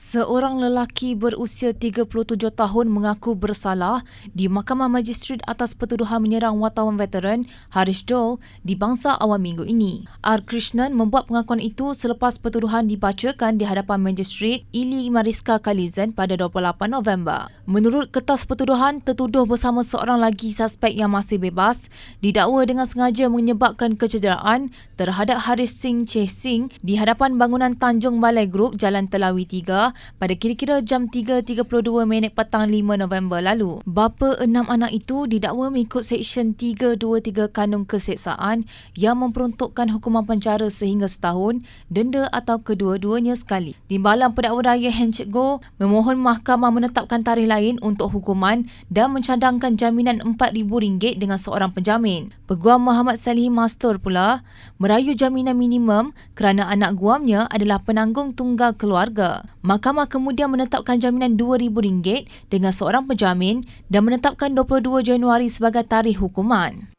Seorang lelaki berusia 37 tahun mengaku bersalah di Mahkamah Magistrate atas pertuduhan menyerang wartawan veteran Harish Dole di Bangsa awal minggu ini. R. Krishnan membuat pengakuan itu selepas pertuduhan dibacakan di hadapan Magistrate Ili Mariska Kalizen pada 28 November. Menurut kertas pertuduhan, tertuduh bersama seorang lagi suspek yang masih bebas didakwa dengan sengaja menyebabkan kecederaan terhadap Harish Singh Che Singh di hadapan bangunan Tanjung Balai Group Jalan Telawi 3 pada kira-kira jam 3.32 minit petang 5 November lalu. Bapa enam anak itu didakwa mengikut Seksyen 323 Kanun Keseksaan yang memperuntukkan hukuman penjara sehingga setahun, denda atau kedua-duanya sekali. Timbalan pendakwa raya Hen Go memohon mahkamah menetapkan tarikh lain untuk hukuman dan mencadangkan jaminan RM4,000 dengan seorang penjamin. Peguam Muhammad Salih Master pula merayu jaminan minimum kerana anak guamnya adalah penanggung tunggal keluarga. Mahkamah kemudian menetapkan jaminan RM2,000 dengan seorang penjamin dan menetapkan 22 Januari sebagai tarikh hukuman.